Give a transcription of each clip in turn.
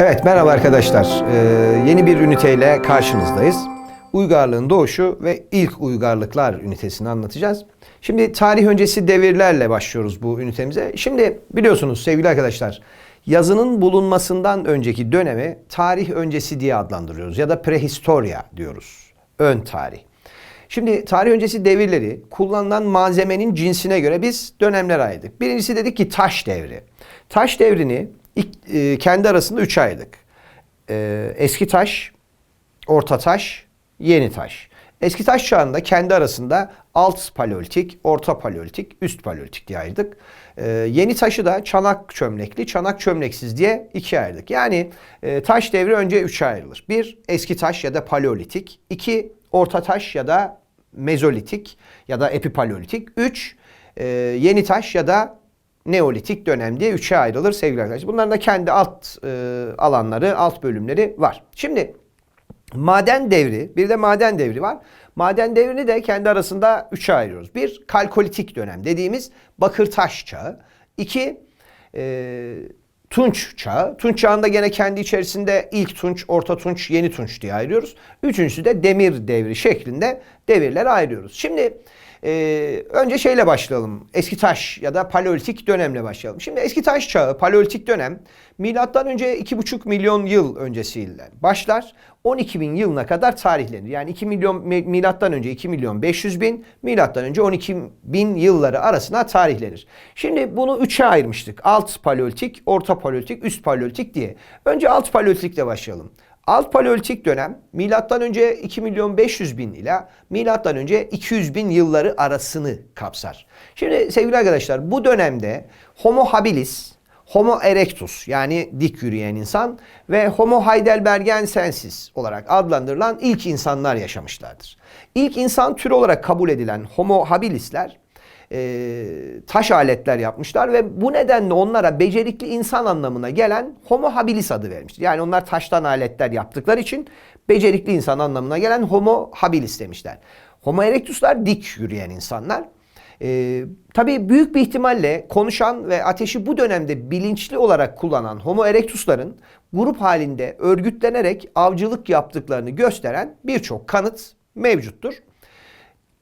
Evet merhaba arkadaşlar. Ee, yeni bir üniteyle karşınızdayız. Uygarlığın doğuşu ve ilk uygarlıklar ünitesini anlatacağız. Şimdi tarih öncesi devirlerle başlıyoruz bu ünitemize. Şimdi biliyorsunuz sevgili arkadaşlar yazının bulunmasından önceki dönemi tarih öncesi diye adlandırıyoruz ya da prehistoria diyoruz. Ön tarih. Şimdi tarih öncesi devirleri kullanılan malzemenin cinsine göre biz dönemler ayırdık. Birincisi dedik ki taş devri. Taş devrini ilk- e, kendi arasında üçe ayırdık. E, eski taş, orta taş, yeni taş. Eski taş çağında kendi arasında alt paleolitik, orta paleolitik, üst paleolitik diye ayırdık. E, yeni taşı da çanak çömlekli, çanak çömleksiz diye ikiye ayırdık. Yani e, taş devri önce üçe ayrılır. Bir, eski taş ya da paleolitik. iki orta taş ya da mezolitik ya da epipaleolitik. Üç, e, yeni taş ya da Neolitik dönem diye üçe ayrılır sevgili arkadaşlar. Bunların da kendi alt e, alanları, alt bölümleri var. Şimdi maden devri, bir de maden devri var. Maden devrini de kendi arasında üçe ayırıyoruz. Bir, kalkolitik dönem dediğimiz bakır taş çağı. İki, e, Tunç çağı. Tunç çağında gene kendi içerisinde ilk Tunç, orta Tunç, yeni Tunç diye ayırıyoruz. Üçüncüsü de demir devri şeklinde devirlere ayırıyoruz. Şimdi ee, önce şeyle başlayalım. Eski taş ya da paleolitik dönemle başlayalım. Şimdi eski taş çağı, paleolitik dönem milattan önce 2,5 milyon yıl öncesiyle başlar. 12 bin yılına kadar tarihlenir. Yani 2 milyon milattan önce 2 milyon 500 bin, milattan önce 12 bin yılları arasına tarihlenir. Şimdi bunu üçe ayırmıştık. Alt paleolitik, orta paleolitik, üst paleolitik diye. Önce alt paleolitikle başlayalım. Alt paleolitik dönem milattan önce 2 milyon 500 bin ile milattan önce 200 bin yılları arasını kapsar. Şimdi sevgili arkadaşlar bu dönemde Homo habilis, Homo erectus yani dik yürüyen insan ve Homo heidelbergensis olarak adlandırılan ilk insanlar yaşamışlardır. İlk insan türü olarak kabul edilen Homo habilisler e, taş aletler yapmışlar ve bu nedenle onlara becerikli insan anlamına gelen Homo habilis adı vermiştir. Yani onlar taştan aletler yaptıkları için becerikli insan anlamına gelen Homo habilis demişler. Homo erectuslar dik yürüyen insanlar. Ee, tabii büyük bir ihtimalle konuşan ve ateşi bu dönemde bilinçli olarak kullanan Homo erectusların grup halinde örgütlenerek avcılık yaptıklarını gösteren birçok kanıt mevcuttur.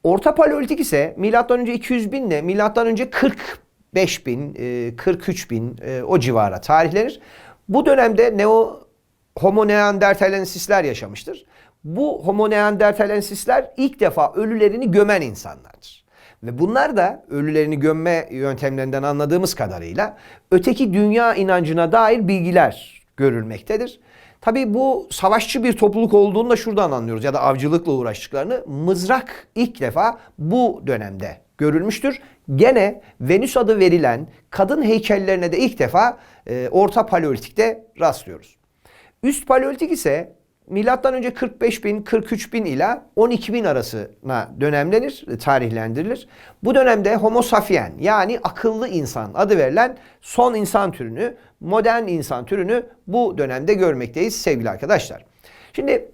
Orta Paleolitik ise önce 200 bin ile önce 45 bin, e, 43 bin e, o civara tarihlenir. Bu dönemde Neo Homo neanderthalensisler yaşamıştır. Bu Homo neanderthalensisler ilk defa ölülerini gömen insanlardır. Ve bunlar da ölülerini gömme yöntemlerinden anladığımız kadarıyla öteki dünya inancına dair bilgiler görülmektedir. Tabii bu savaşçı bir topluluk olduğunu da şuradan anlıyoruz ya da avcılıkla uğraştıklarını. Mızrak ilk defa bu dönemde görülmüştür. Gene Venüs adı verilen kadın heykellerine de ilk defa e, Orta Paleolitik'te rastlıyoruz. Üst Paleolitik ise milattan önce 45 bin, 43 bin ila 12 bin arasına dönemlenir, tarihlendirilir. Bu dönemde Homo sapien yani akıllı insan adı verilen son insan türünü, modern insan türünü bu dönemde görmekteyiz sevgili arkadaşlar. Şimdi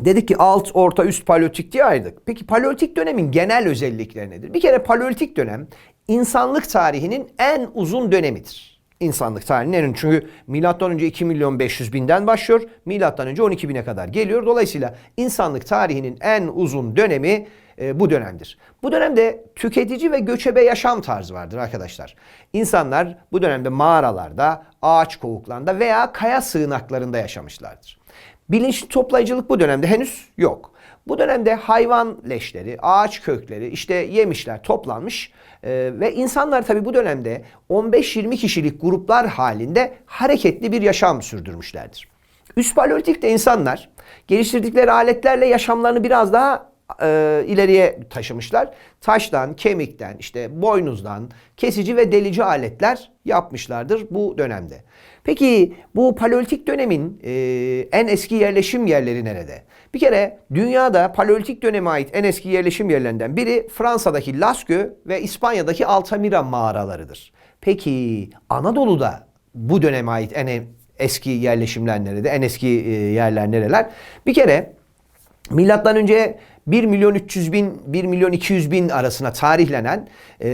Dedik ki alt, orta, üst paleolitik diye ayırdık. Peki paleolitik dönemin genel özellikleri nedir? Bir kere paleolitik dönem insanlık tarihinin en uzun dönemidir. İnsanlık tarihinin en uzun. Çünkü milattan önce 2 milyon 500 binden başlıyor. Milattan önce 12 bine kadar geliyor. Dolayısıyla insanlık tarihinin en uzun dönemi e, bu dönemdir. Bu dönemde tüketici ve göçebe yaşam tarzı vardır arkadaşlar. İnsanlar bu dönemde mağaralarda, ağaç kovuklarında veya kaya sığınaklarında yaşamışlardır. Bilinçli toplayıcılık bu dönemde henüz yok. Bu dönemde hayvan leşleri, ağaç kökleri, işte yemişler toplanmış Ee, ve insanlar tabi bu dönemde 15-20 kişilik gruplar halinde hareketli bir yaşam sürdürmüşlerdir. Üst paleolitikte insanlar geliştirdikleri aletlerle yaşamlarını biraz daha e, ileriye taşımışlar. Taştan, kemikten, işte boynuzdan kesici ve delici aletler yapmışlardır bu dönemde. Peki bu paleolitik dönemin e, en eski yerleşim yerleri nerede? Bir kere dünyada paleolitik döneme ait en eski yerleşim yerlerinden biri Fransa'daki Lascaux ve İspanya'daki Altamira mağaralarıdır. Peki Anadolu'da bu döneme ait en eski yerleşimler nerede? En eski e, yerler nereler? Bir kere Milattan önce 1 milyon 300 bin 1 milyon 200 bin arasına tarihlenen e,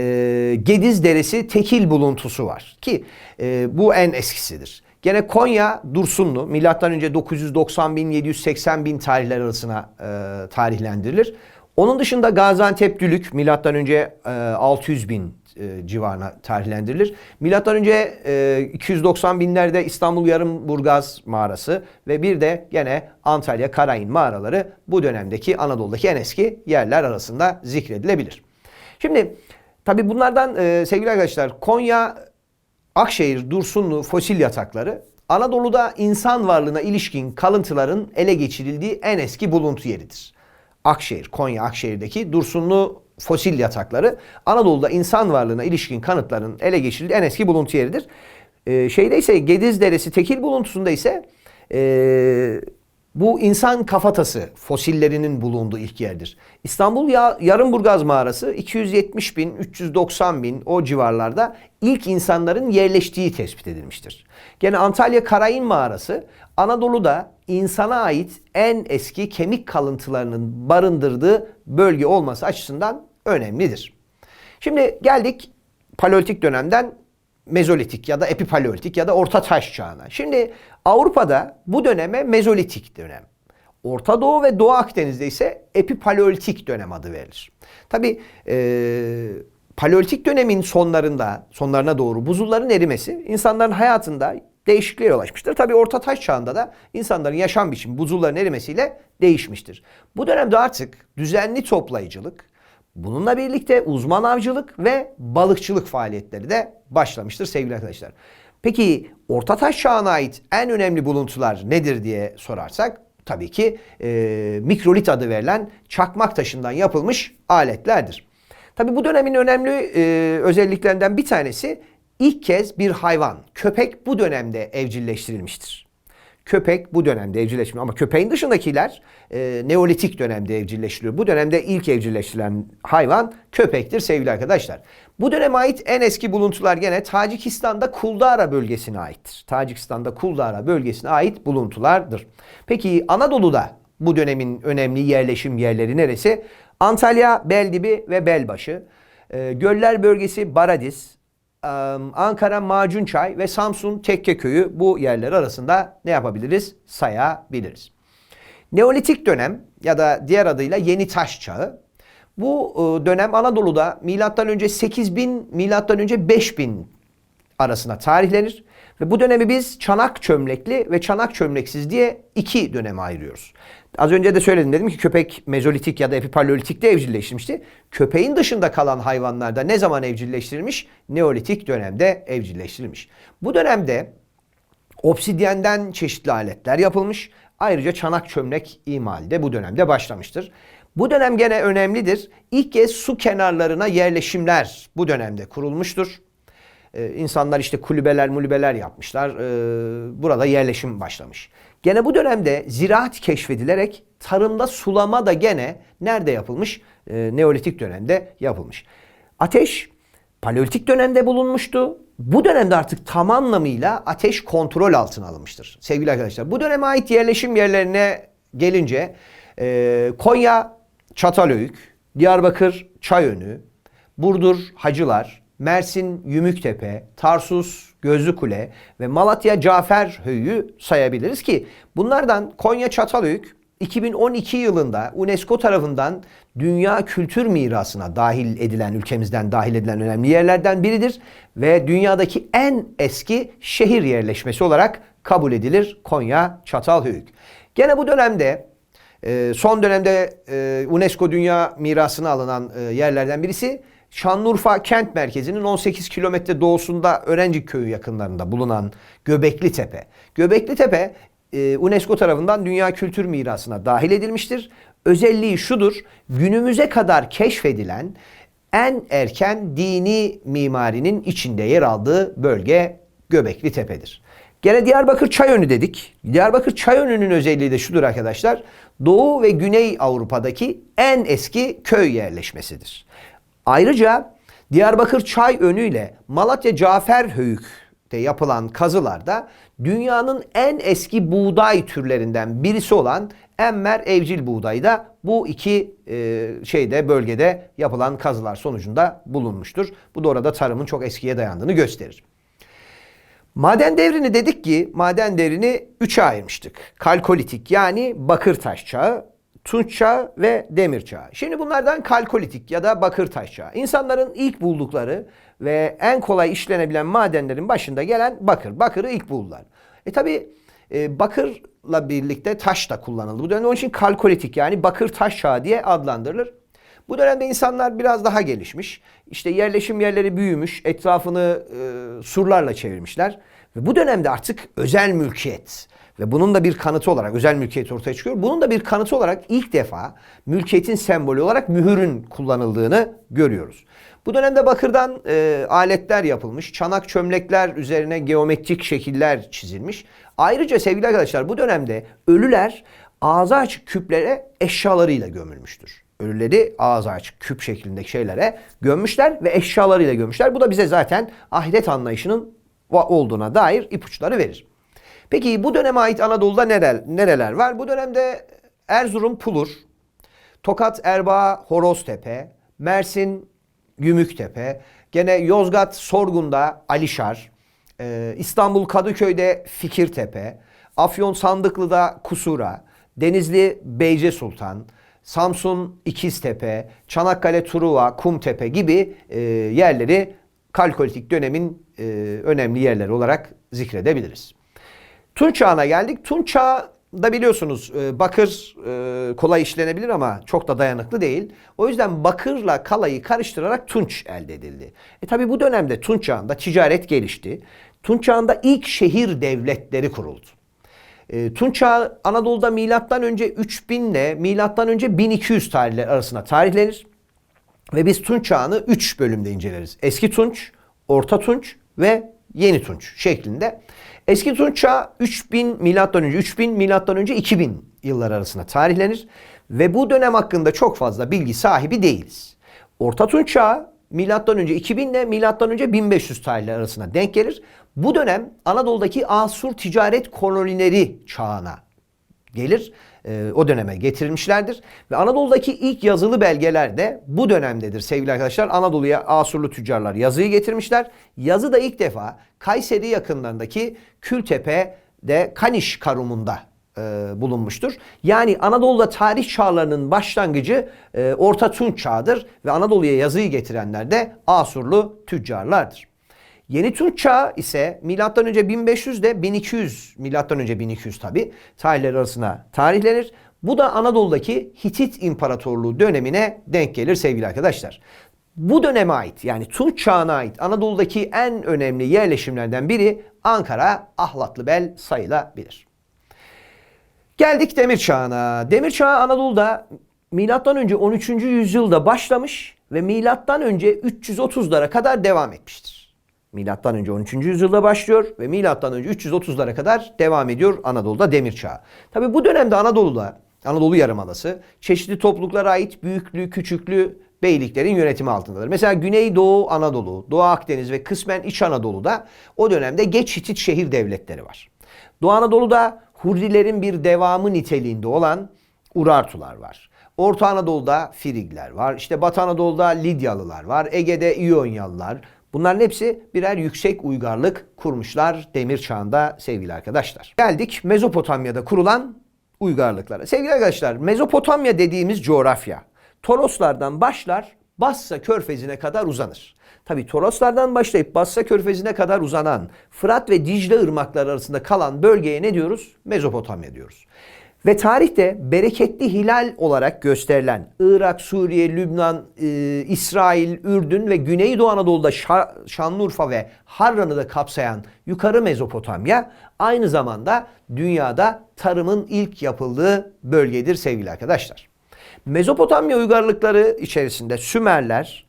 Gediz Deresi tekil buluntusu var ki e, bu en eskisidir. Gene Konya Dursunlu milattan önce 990 bin 780 bin tarihler arasına e, tarihlendirilir. Onun dışında Gaziantep Dülük milattan önce e, 600 bin e, civarına tarihlendirilir. Milattan önce e, 290 binlerde İstanbul Yarımburgaz mağarası ve bir de gene Antalya Karayın mağaraları bu dönemdeki Anadolu'daki en eski yerler arasında zikredilebilir. Şimdi tabi bunlardan e, sevgili arkadaşlar Konya, Akşehir, Dursunlu fosil yatakları Anadolu'da insan varlığına ilişkin kalıntıların ele geçirildiği en eski buluntu yeridir. Akşehir, Konya Akşehir'deki Dursunlu fosil yatakları Anadolu'da insan varlığına ilişkin kanıtların ele geçirildiği en eski buluntu yeridir. Ee, şeyde ise Gediz Deresi tekil buluntusunda ise ee, bu insan kafatası fosillerinin bulunduğu ilk yerdir. İstanbul ya, Yarımburgaz mağarası 270 bin, 390 bin o civarlarda ilk insanların yerleştiği tespit edilmiştir. Gene Antalya Karayın mağarası Anadolu'da insana ait en eski kemik kalıntılarının barındırdığı bölge olması açısından önemlidir. Şimdi geldik Paleolitik dönemden Mezolitik ya da Epipaleolitik ya da Orta Taş çağına. Şimdi Avrupa'da bu döneme Mezolitik dönem. Orta Doğu ve Doğu Akdeniz'de ise Epipaleolitik dönem adı verilir. Tabi e, Paleolitik dönemin sonlarında, sonlarına doğru buzulların erimesi insanların hayatında değişikliğe yol açmıştır. Tabi Orta Taş çağında da insanların yaşam biçimi buzulların erimesiyle değişmiştir. Bu dönemde artık düzenli toplayıcılık, Bununla birlikte uzman avcılık ve balıkçılık faaliyetleri de başlamıştır sevgili arkadaşlar. Peki Ortataş çağına ait en önemli buluntular nedir diye sorarsak tabii ki e, mikrolit adı verilen çakmak taşından yapılmış aletlerdir. Tabii bu dönemin önemli e, özelliklerinden bir tanesi ilk kez bir hayvan, köpek bu dönemde evcilleştirilmiştir. Köpek bu dönemde evcilleşmiyor ama köpeğin dışındakiler e, Neolitik dönemde evcilleştiriyor. Bu dönemde ilk evcilleştirilen hayvan köpektir sevgili arkadaşlar. Bu döneme ait en eski buluntular gene Tacikistan'da Kuldara bölgesine aittir. Tacikistan'da Kuldara bölgesine ait buluntulardır. Peki Anadolu'da bu dönemin önemli yerleşim yerleri neresi? Antalya, Beldibi ve Belbaşı. E, Göller bölgesi Baradis, Ankara Macunçay ve Samsun Tekkeköy'ü bu yerler arasında ne yapabiliriz? Sayabiliriz. Neolitik dönem ya da diğer adıyla Yeni Taş Çağı. Bu dönem Anadolu'da milattan önce 8000 milattan önce 5000 arasına tarihlenir ve bu dönemi biz çanak çömlekli ve çanak çömleksiz diye iki döneme ayırıyoruz. Az önce de söyledim dedim ki köpek mezolitik ya da epipaleolitikte evcilleştirmişti. Köpeğin dışında kalan hayvanlarda ne zaman evcilleştirilmiş? Neolitik dönemde evcilleştirilmiş. Bu dönemde obsidyenden çeşitli aletler yapılmış. Ayrıca çanak çömlek imali de bu dönemde başlamıştır. Bu dönem gene önemlidir. İlk kez su kenarlarına yerleşimler bu dönemde kurulmuştur. Ee, insanlar işte kulübeler mulübeler yapmışlar. Ee, burada yerleşim başlamış. Gene bu dönemde ziraat keşfedilerek tarımda sulama da gene nerede yapılmış? Ee, Neolitik dönemde yapılmış. Ateş Paleolitik dönemde bulunmuştu. Bu dönemde artık tam anlamıyla ateş kontrol altına alınmıştır. Sevgili arkadaşlar bu döneme ait yerleşim yerlerine gelince e, Konya Çatalhöyük, Diyarbakır Çayönü, Burdur Hacılar, Mersin Yümüktepe, Tarsus Gözlükule ve Malatya Caferhöyü sayabiliriz ki bunlardan Konya Çatalhöyük 2012 yılında UNESCO tarafından Dünya Kültür Mirası'na dahil edilen, ülkemizden dahil edilen önemli yerlerden biridir. Ve dünyadaki en eski şehir yerleşmesi olarak kabul edilir Konya Çatalhöyük. Gene bu dönemde e, son dönemde e, UNESCO Dünya Mirası'na alınan e, yerlerden birisi Şanlıurfa kent merkezinin 18 kilometre doğusunda Öğrenci Köyü yakınlarında bulunan Göbekli Tepe. Göbekli Tepe e, UNESCO tarafından Dünya Kültür Mirası'na dahil edilmiştir. Özelliği şudur, günümüze kadar keşfedilen en erken dini mimarinin içinde yer aldığı bölge Göbekli Tepe'dir. Gene Diyarbakır Çayönü dedik. Diyarbakır Çayönü'nün özelliği de şudur arkadaşlar. Doğu ve Güney Avrupa'daki en eski köy yerleşmesidir. Ayrıca Diyarbakır Çay Önü ile Malatya Caferhöyük'te yapılan kazılarda dünyanın en eski buğday türlerinden birisi olan Emmer evcil buğdayı da bu iki e, şeyde bölgede yapılan kazılar sonucunda bulunmuştur. Bu da orada tarımın çok eskiye dayandığını gösterir. Maden devrini dedik ki maden devrini üçe ayırmıştık. Kalkolitik yani bakır taş çağı, tunç çağı ve demir çağı. Şimdi bunlardan kalkolitik ya da bakır taş çağı. İnsanların ilk buldukları ve en kolay işlenebilen madenlerin başında gelen bakır. Bakırı ilk buldular. E tabi bakırla birlikte taş da kullanıldı. Bu dönemde onun için kalkolitik yani bakır taş çağı diye adlandırılır. Bu dönemde insanlar biraz daha gelişmiş. İşte yerleşim yerleri büyümüş, etrafını e, surlarla çevirmişler. Ve bu dönemde artık özel mülkiyet ve bunun da bir kanıtı olarak özel mülkiyet ortaya çıkıyor. Bunun da bir kanıtı olarak ilk defa mülkiyetin sembolü olarak mühürün kullanıldığını görüyoruz. Bu dönemde bakırdan e, aletler yapılmış, çanak çömlekler üzerine geometrik şekiller çizilmiş. Ayrıca sevgili arkadaşlar bu dönemde ölüler ağzı açık küplere eşyalarıyla gömülmüştür ölüleri ağzı açık küp şeklindeki şeylere gömmüşler ve eşyalarıyla gömmüşler. Bu da bize zaten ahiret anlayışının olduğuna dair ipuçları verir. Peki bu döneme ait Anadolu'da nereler, nereler var? Bu dönemde Erzurum Pulur, Tokat Erbaa Horoztepe, Mersin Gümüktepe, gene Yozgat Sorgun'da Alişar, e, İstanbul Kadıköy'de Fikirtepe, Afyon Sandıklı'da Kusura, Denizli Beyce Sultan, Samsun İkiztepe, Çanakkale Truva, Kumtepe gibi e, yerleri kalkolitik dönemin e, önemli yerleri olarak zikredebiliriz. Tunç çağına geldik. Tunç çağı da biliyorsunuz e, bakır e, kolay işlenebilir ama çok da dayanıklı değil. O yüzden bakırla kalayı karıştırarak tunç elde edildi. E tabi bu dönemde Tunç çağında ticaret gelişti. Tunç çağında ilk şehir devletleri kuruldu. E, Tunç Çağı Anadolu'da milattan önce 3000 ile milattan önce 1200 tarihler arasında tarihlenir. Ve biz Tunç Çağı'nı 3 bölümde inceleriz. Eski Tunç, Orta Tunç ve Yeni Tunç şeklinde. Eski Tunç Çağı 3000 milattan önce 3000 milattan önce 2000 yıllar arasında tarihlenir ve bu dönem hakkında çok fazla bilgi sahibi değiliz. Orta Tunç Çağı milattan önce 2000 ile milattan önce 1500 tarihleri arasında denk gelir. Bu dönem Anadolu'daki Asur ticaret kolonileri çağına gelir. E, o döneme getirilmişlerdir. Ve Anadolu'daki ilk yazılı belgeler de bu dönemdedir sevgili arkadaşlar. Anadolu'ya Asurlu tüccarlar yazıyı getirmişler. Yazı da ilk defa Kayseri yakınlarındaki Kültepe'de Kaniş Karumu'nda e, bulunmuştur. Yani Anadolu'da tarih çağlarının başlangıcı e, Orta Tunç çağıdır ve Anadolu'ya yazıyı getirenler de Asurlu tüccarlardır. Yeni Tunç çağı ise milattan önce 1500 ile 1200 milattan önce 1200 tabi tarihler arasına tarihlenir. Bu da Anadolu'daki Hitit İmparatorluğu dönemine denk gelir sevgili arkadaşlar. Bu döneme ait yani Tunç çağına ait Anadolu'daki en önemli yerleşimlerden biri Ankara Ahlatlıbel sayılabilir. Geldik Demir Çağı'na. Demir Çağı Anadolu'da milattan önce 13. yüzyılda başlamış ve milattan önce 330'lara kadar devam etmiştir. Milattan önce 13. yüzyılda başlıyor ve milattan önce 330'lara kadar devam ediyor Anadolu'da Demir Çağı. Tabi bu dönemde Anadolu'da Anadolu Yarımadası çeşitli topluluklara ait büyüklü, küçüklü beyliklerin yönetimi altındadır. Mesela Güneydoğu Anadolu, Doğu Akdeniz ve kısmen İç Anadolu'da o dönemde geç Hitit şehir devletleri var. Doğu Anadolu'da Hurrilerin bir devamı niteliğinde olan Urartular var. Orta Anadolu'da Frigler var. İşte Batı Anadolu'da Lidyalılar var. Ege'de İyonyalılar. Bunların hepsi birer yüksek uygarlık kurmuşlar demir çağında sevgili arkadaşlar. Geldik Mezopotamya'da kurulan uygarlıklara. Sevgili arkadaşlar Mezopotamya dediğimiz coğrafya Toroslardan başlar Bassa körfezine kadar uzanır. Tabi Toroslardan başlayıp Bassa körfezine kadar uzanan Fırat ve Dicle ırmakları arasında kalan bölgeye ne diyoruz? Mezopotamya diyoruz. Ve tarihte bereketli hilal olarak gösterilen Irak, Suriye, Lübnan, e, İsrail, Ürdün ve Güneydoğu Anadolu'da Şanlıurfa ve Harran'ı da kapsayan yukarı Mezopotamya aynı zamanda dünyada tarımın ilk yapıldığı bölgedir sevgili arkadaşlar. Mezopotamya uygarlıkları içerisinde Sümerler,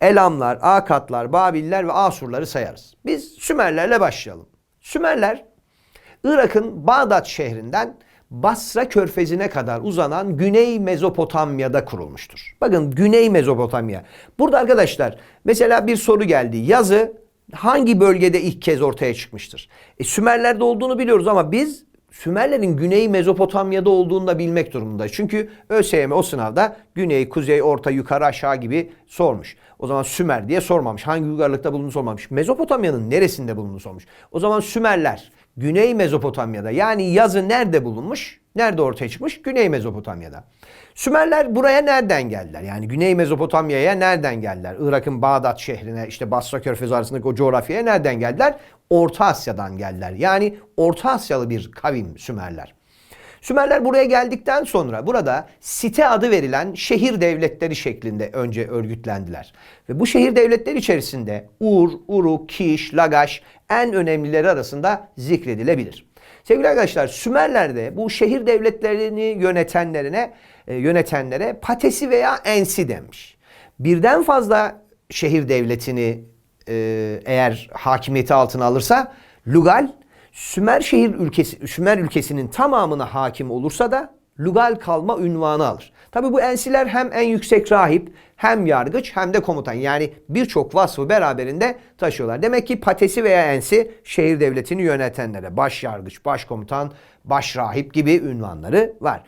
Elamlar, Akatlar, Babiller ve Asurları sayarız. Biz Sümerlerle başlayalım. Sümerler Irak'ın Bağdat şehrinden Basra körfezine kadar uzanan Güney Mezopotamya'da kurulmuştur. Bakın Güney Mezopotamya. Burada arkadaşlar mesela bir soru geldi. Yazı hangi bölgede ilk kez ortaya çıkmıştır? E, Sümerler'de olduğunu biliyoruz ama biz Sümerlerin Güney Mezopotamya'da olduğunu da bilmek durumunda. Çünkü ÖSYM o sınavda Güney, Kuzey, Orta, Yukarı, Aşağı gibi sormuş. O zaman Sümer diye sormamış. Hangi uygarlıkta bulunduğunu sormamış. Mezopotamya'nın neresinde bulunduğunu sormuş. O zaman Sümerler Güney Mezopotamya'da yani yazı nerede bulunmuş? Nerede ortaya çıkmış? Güney Mezopotamya'da. Sümerler buraya nereden geldiler? Yani Güney Mezopotamya'ya nereden geldiler? Irak'ın Bağdat şehrine, işte Basra Körfezi arasındaki o coğrafyaya nereden geldiler? Orta Asya'dan geldiler. Yani Orta Asyalı bir kavim Sümerler. Sümerler buraya geldikten sonra burada site adı verilen şehir devletleri şeklinde önce örgütlendiler. Ve bu şehir devletleri içerisinde Ur, Uruk, Kiş, Lagaş en önemlileri arasında zikredilebilir. Sevgili arkadaşlar Sümerler'de bu şehir devletlerini yönetenlerine e, yönetenlere patesi veya ensi denmiş. Birden fazla şehir devletini e, eğer hakimiyeti altına alırsa Lugal Sümer şehir ülkesi Sümer ülkesinin tamamına hakim olursa da Lugal kalma ünvanı alır. Tabi bu ensiler hem en yüksek rahip hem yargıç hem de komutan. Yani birçok vasfı beraberinde taşıyorlar. Demek ki patesi veya ensi şehir devletini yönetenlere baş yargıç, baş komutan, baş rahip gibi ünvanları var.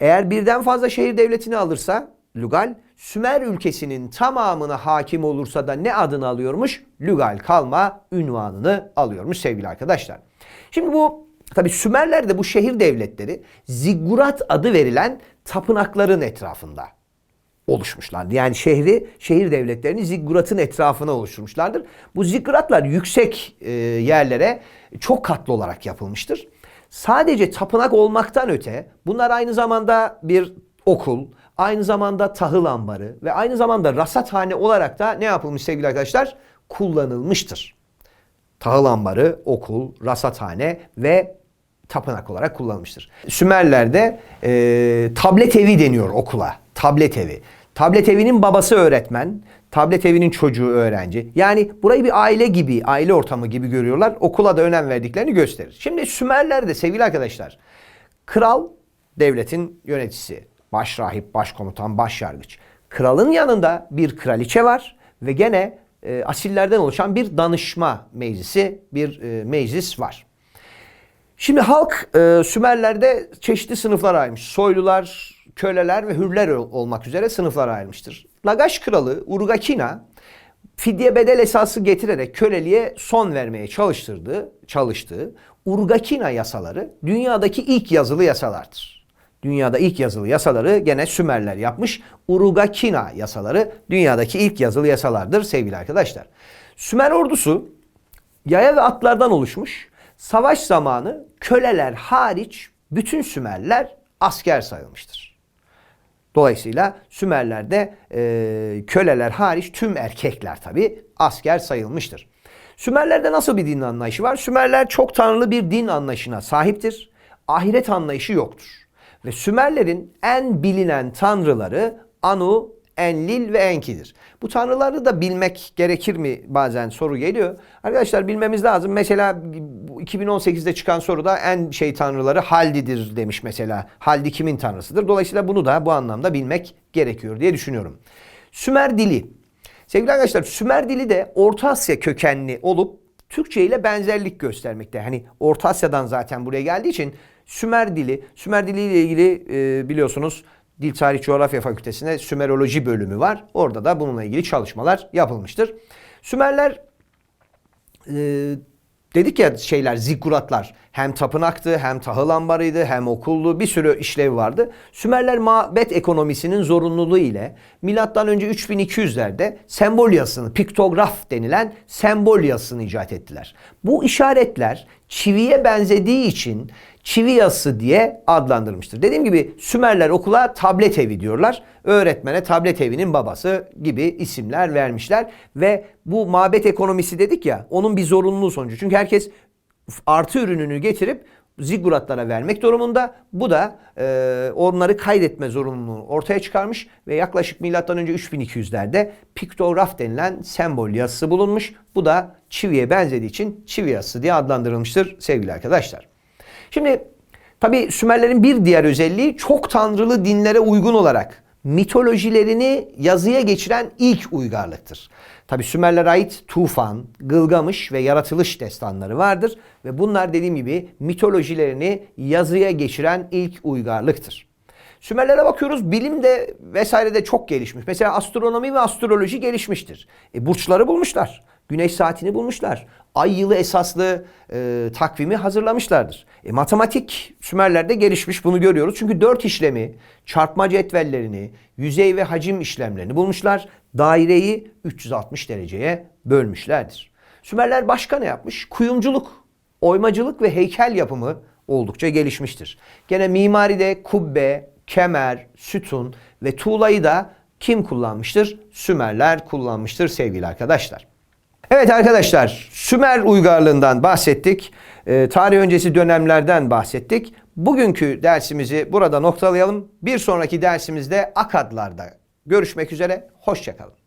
Eğer birden fazla şehir devletini alırsa Lugal, Sümer ülkesinin tamamına hakim olursa da ne adını alıyormuş? Lugal kalma ünvanını alıyormuş sevgili arkadaşlar. Şimdi bu tabi Sümerler de bu şehir devletleri ziggurat adı verilen tapınakların etrafında oluşmuşlardı. Yani şehri, şehir devletlerini zigguratın etrafına oluşturmuşlardır. Bu zigguratlar yüksek e, yerlere çok katlı olarak yapılmıştır. Sadece tapınak olmaktan öte bunlar aynı zamanda bir okul, aynı zamanda tahıl ambarı ve aynı zamanda rasathane olarak da ne yapılmış sevgili arkadaşlar? Kullanılmıştır. Tahıl ambarı, okul, rasathane ve tapınak olarak kullanılmıştır. Sümerler'de e, tablet evi deniyor okula. Tablet evi. Tablet evinin babası öğretmen, tablet evinin çocuğu öğrenci. Yani burayı bir aile gibi, aile ortamı gibi görüyorlar. Okula da önem verdiklerini gösterir. Şimdi Sümerler'de sevgili arkadaşlar, kral devletin yöneticisi, başrahip, başkomutan, başyargıç. Kralın yanında bir kraliçe var ve gene e, asillerden oluşan bir danışma meclisi, bir e, meclis var. Şimdi halk e, Sümerler'de çeşitli sınıflara ayrılmış. Soylular, köleler ve hürler olmak üzere sınıflara ayrılmıştır. Lagaş kralı Urgakina fidye bedel esası getirerek köleliğe son vermeye çalıştırdığı, çalıştığı Urgakina yasaları dünyadaki ilk yazılı yasalardır. Dünyada ilk yazılı yasaları gene Sümerler yapmış. Urugakina yasaları dünyadaki ilk yazılı yasalardır sevgili arkadaşlar. Sümer ordusu yaya ve atlardan oluşmuş. Savaş zamanı köleler hariç bütün Sümerler asker sayılmıştır. Dolayısıyla Sümerler'de e, köleler hariç tüm erkekler tabi asker sayılmıştır. Sümerler'de nasıl bir din anlayışı var? Sümerler çok tanrılı bir din anlayışına sahiptir. Ahiret anlayışı yoktur. Ve Sümerlerin en bilinen tanrıları Anu, Enlil ve Enki'dir. Bu tanrıları da bilmek gerekir mi bazen soru geliyor. Arkadaşlar bilmemiz lazım. Mesela 2018'de çıkan soruda en şey tanrıları Haldi'dir demiş mesela. Haldi kimin tanrısıdır? Dolayısıyla bunu da bu anlamda bilmek gerekiyor diye düşünüyorum. Sümer dili. Sevgili arkadaşlar Sümer dili de Orta Asya kökenli olup Türkçe ile benzerlik göstermekte. Hani Orta Asya'dan zaten buraya geldiği için Sümer dili, Sümer dili ile ilgili e, biliyorsunuz Dil Tarih Coğrafya Fakültesi'nde Sümeroloji bölümü var. Orada da bununla ilgili çalışmalar yapılmıştır. Sümerler e, dedik ya şeyler zikkuratlar hem tapınaktı hem tahıl ambarıydı hem okuldu bir sürü işlev vardı. Sümerler mabet ekonomisinin zorunluluğu ile milattan önce 3200'lerde sembol yazısını piktograf denilen sembol yazısını icat ettiler. Bu işaretler çiviye benzediği için çivi yazısı diye adlandırmıştır. Dediğim gibi Sümerler okula tablet evi diyorlar. Öğretmene tablet evinin babası gibi isimler vermişler ve bu mabet ekonomisi dedik ya onun bir zorunluluğu sonucu. Çünkü herkes artı ürününü getirip ziguratlara vermek durumunda. Bu da e, onları kaydetme zorunluluğunu ortaya çıkarmış ve yaklaşık önce 3200'lerde piktograf denilen sembol yazısı bulunmuş. Bu da çiviye benzediği için çivi yazısı diye adlandırılmıştır sevgili arkadaşlar. Şimdi tabi Sümerlerin bir diğer özelliği çok tanrılı dinlere uygun olarak mitolojilerini yazıya geçiren ilk uygarlıktır. Tabi Sümerlere ait Tufan, Gılgamış ve Yaratılış destanları vardır ve bunlar dediğim gibi mitolojilerini yazıya geçiren ilk uygarlıktır. Sümerlere bakıyoruz bilim de vesaire de çok gelişmiş. Mesela astronomi ve astroloji gelişmiştir. E, burçları bulmuşlar. Güneş saatini bulmuşlar. Ay yılı esaslı e, takvimi hazırlamışlardır. E, matematik Sümerler'de gelişmiş bunu görüyoruz. Çünkü dört işlemi, çarpma cetvellerini, yüzey ve hacim işlemlerini bulmuşlar. Daireyi 360 dereceye bölmüşlerdir. Sümerler başka ne yapmış? Kuyumculuk, oymacılık ve heykel yapımı oldukça gelişmiştir. Gene mimaride kubbe, kemer, sütun ve tuğlayı da kim kullanmıştır? Sümerler kullanmıştır sevgili arkadaşlar. Evet arkadaşlar Sümer uygarlığından bahsettik. Ee, tarih öncesi dönemlerden bahsettik. Bugünkü dersimizi burada noktalayalım. Bir sonraki dersimizde Akadlar'da görüşmek üzere. Hoşçakalın.